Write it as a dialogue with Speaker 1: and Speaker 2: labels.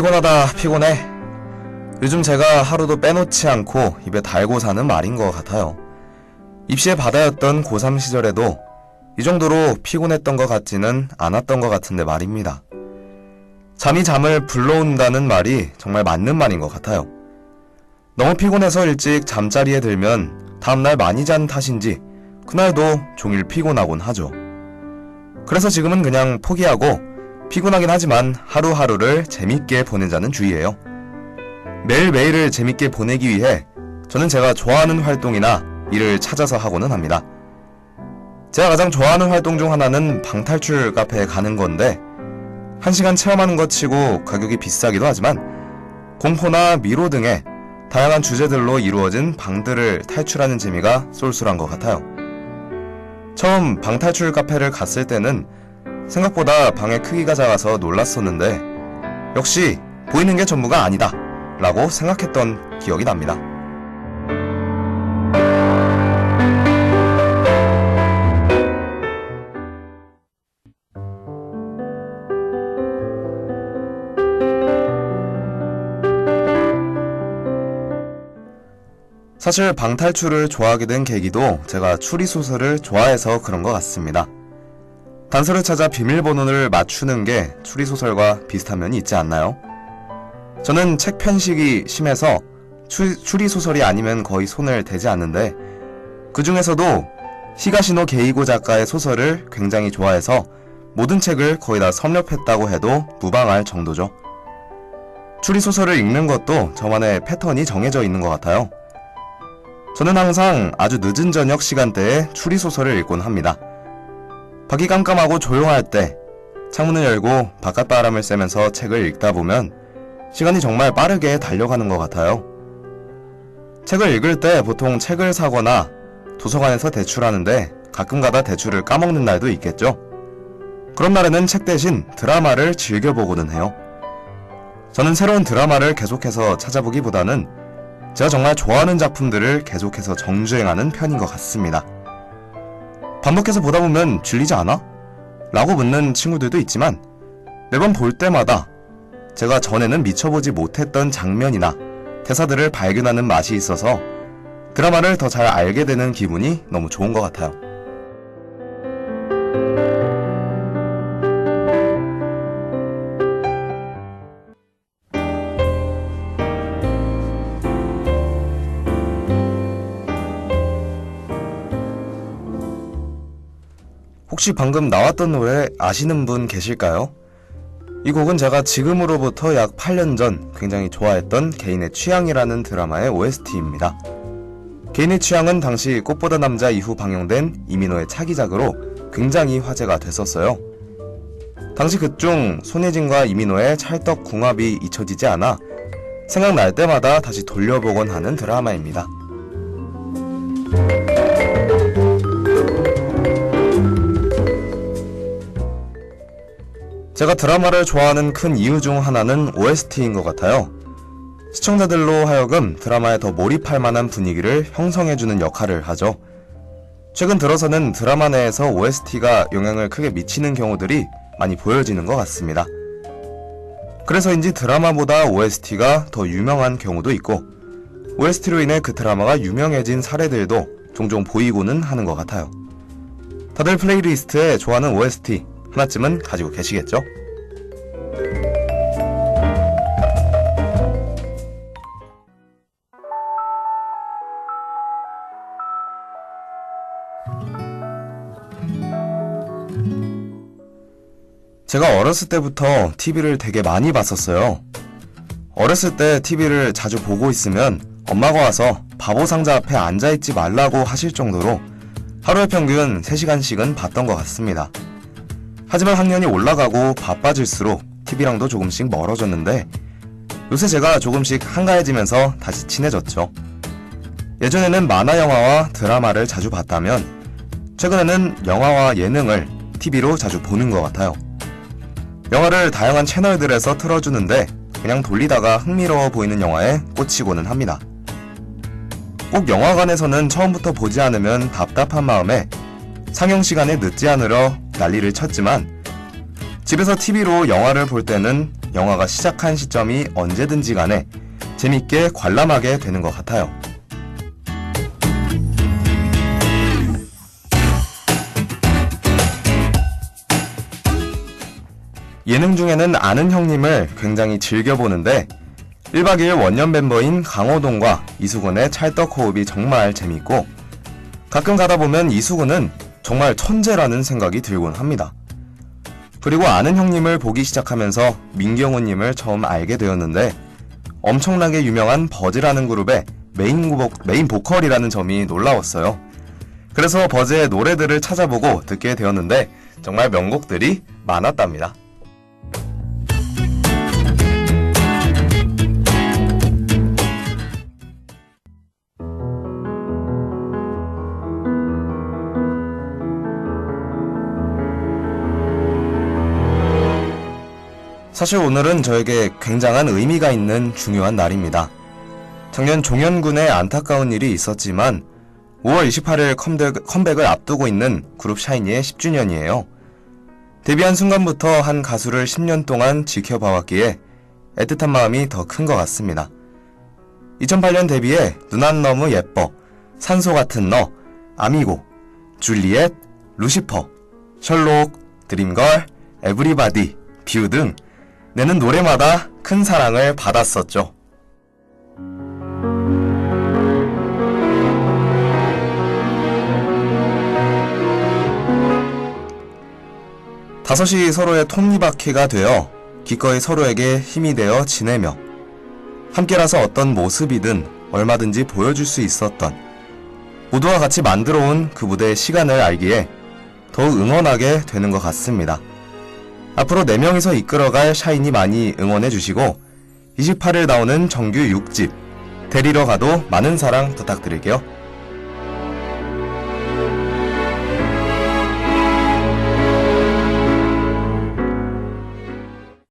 Speaker 1: 피곤하다 피곤해. 요즘 제가 하루도 빼놓지 않고 입에 달고 사는 말인 것 같아요. 입시의 바다였던 고3 시절에도 이 정도로 피곤했던 것 같지는 않았던 것 같은데 말입니다. 잠이 잠을 불러온다는 말이 정말 맞는 말인 것 같아요. 너무 피곤해서 일찍 잠자리에 들면 다음날 많이 잔 탓인지 그날도 종일 피곤하곤 하죠. 그래서 지금은 그냥 포기하고 피곤하긴 하지만 하루하루를 재밌게 보내자는 주의예요. 매일매일을 재밌게 보내기 위해 저는 제가 좋아하는 활동이나 일을 찾아서 하고는 합니다. 제가 가장 좋아하는 활동 중 하나는 방탈출 카페에 가는 건데, 한 시간 체험하는 것 치고 가격이 비싸기도 하지만, 공포나 미로 등의 다양한 주제들로 이루어진 방들을 탈출하는 재미가 쏠쏠한 것 같아요. 처음 방탈출 카페를 갔을 때는 생각보다 방의 크기가 작아서 놀랐었는데 역시 보이는 게 전부가 아니다 라고 생각했던 기억이 납니다. 사실 방탈출을 좋아하게 된 계기도 제가 추리소설을 좋아해서 그런 것 같습니다. 단서를 찾아 비밀번호를 맞추는 게 추리소설과 비슷한 면이 있지 않나요? 저는 책 편식이 심해서 추, 추리소설이 아니면 거의 손을 대지 않는데 그 중에서도 히가시노 게이고 작가의 소설을 굉장히 좋아해서 모든 책을 거의 다 섭렵했다고 해도 무방할 정도죠. 추리소설을 읽는 것도 저만의 패턴이 정해져 있는 것 같아요. 저는 항상 아주 늦은 저녁 시간대에 추리소설을 읽곤 합니다. 밖이 깜깜하고 조용할 때 창문을 열고 바깥 바람을 쐬면서 책을 읽다 보면 시간이 정말 빠르게 달려가는 것 같아요. 책을 읽을 때 보통 책을 사거나 도서관에서 대출하는데 가끔가다 대출을 까먹는 날도 있겠죠. 그런 날에는 책 대신 드라마를 즐겨보고는 해요. 저는 새로운 드라마를 계속해서 찾아보기보다는 제가 정말 좋아하는 작품들을 계속해서 정주행하는 편인 것 같습니다. 반복해서 보다 보면 질리지 않아? 라고 묻는 친구들도 있지만 매번 볼 때마다 제가 전에는 미쳐보지 못했던 장면이나 대사들을 발견하는 맛이 있어서 드라마를 더 잘 알게 되는 기분이 너무 좋은 것 같아요. 혹시 방금 나왔던 노래 아시는 분 계실까요? 이 곡은 제가 지금으로부터 약 8년 전 굉장히 좋아했던 개인의 취향이라는 드라마의 OST입니다. 개인의 취향은 당시 꽃보다 남자 이후 방영된 이민호의 차기작으로 굉장히 화제가 됐었어요. 당시 극중 손예진과 이민호의 찰떡 궁합이 잊혀지지 않아 생각날 때마다 다시 돌려보곤 하는 드라마입니다. 제가 드라마를 좋아하는 큰 이유 중 하나는 OST인 것 같아요. 시청자들로 하여금 드라마에 더 몰입할 만한 분위기를 형성해주는 역할을 하죠. 최근 들어서는 드라마 내에서 OST가 영향을 크게 미치는 경우들이 많이 보여지는 것 같습니다. 그래서인지 드라마보다 OST가 더 유명한 경우도 있고, OST로 인해 그 드라마가 유명해진 사례들도 종종 보이고는 하는 것 같아요. 다들 플레이리스트에 좋아하는 OST 하나쯤은 가지고 계시겠죠? 제가 어렸을 때부터 TV를 되게 많이 봤었어요. 어렸을 때 TV를 자주 보고 있으면 엄마가 와서 바보 상자 앞에 앉아있지 말라고 하실 정도로 하루에 평균 3시간씩은 봤던 것 같습니다. 하지만 학년이 올라가고 바빠질수록 TV랑도 조금씩 멀어졌는데 요새 제가 조금씩 한가해지면서 다시 친해졌죠. 예전에는 만화 영화와 드라마를 자주 봤다면 최근에는 영화와 예능을 TV로 자주 보는 것 같아요. 영화를 다양한 채널들에서 틀어주는데 그냥 돌리다가 흥미로워 보이는 영화에 꽂히고는 합니다. 꼭 영화관에서는 처음부터 보지 않으면 답답한 마음에 상영 시간에 늦지 않으려 난리를 쳤지만 집에서 TV로 영화를 볼 때는 영화가 시작한 시점이 언제든지 간에 재밌게 관람하게 되는 것 같아요. 예능 중에는 아는 형님을 굉장히 즐겨보는데 1박 2일 원년 멤버인 강호동과 이수근의 찰떡 호흡이 정말 재밌고 가끔 가다 보면 이수근은 정말 천재라는 생각이 들곤 합니다. 그리고 아는 형님을 보기 시작하면서 민경훈님을 처음 알게 되었는데 엄청나게 유명한 버즈라는 그룹의 메인, 보, 메인 보컬이라는 점이 놀라웠어요. 그래서 버즈의 노래들을 찾아보고 듣게 되었는데 정말 명곡들이 많았답니다. 사실 오늘은 저에게 굉장한 의미가 있는 중요한 날입니다. 작년 종현군의 안타까운 일이 있었지만 5월 28일 컴백, 컴백을 앞두고 있는 그룹 샤이니의 10주년이에요. 데뷔한 순간부터 한 가수를 10년 동안 지켜봐왔기에 애틋한 마음이 더 큰 것 같습니다. 2008년 데뷔해 눈안 너무 예뻐, 산소 같은 너, 아미고, 줄리엣, 루시퍼, 셜록, 드림걸, 에브리바디, 뷰 등 내는 노래마다 큰 사랑을 받았었죠. 5시 서로의 톱니바퀴가 되어 기꺼이 서로에게 힘이 되어 지내며 함께라서 어떤 모습이든 얼마든지 보여줄 수 있었던 모두와 같이 만들어 온 그 무대의 시간을 알기에 더욱 응원하게 되는 것 같습니다. 앞으로 4명이서 이끌어갈 샤이니 많이 응원해주시고 28일 나오는 정규 6집 데리러 가도 많은 사랑 부탁드릴게요.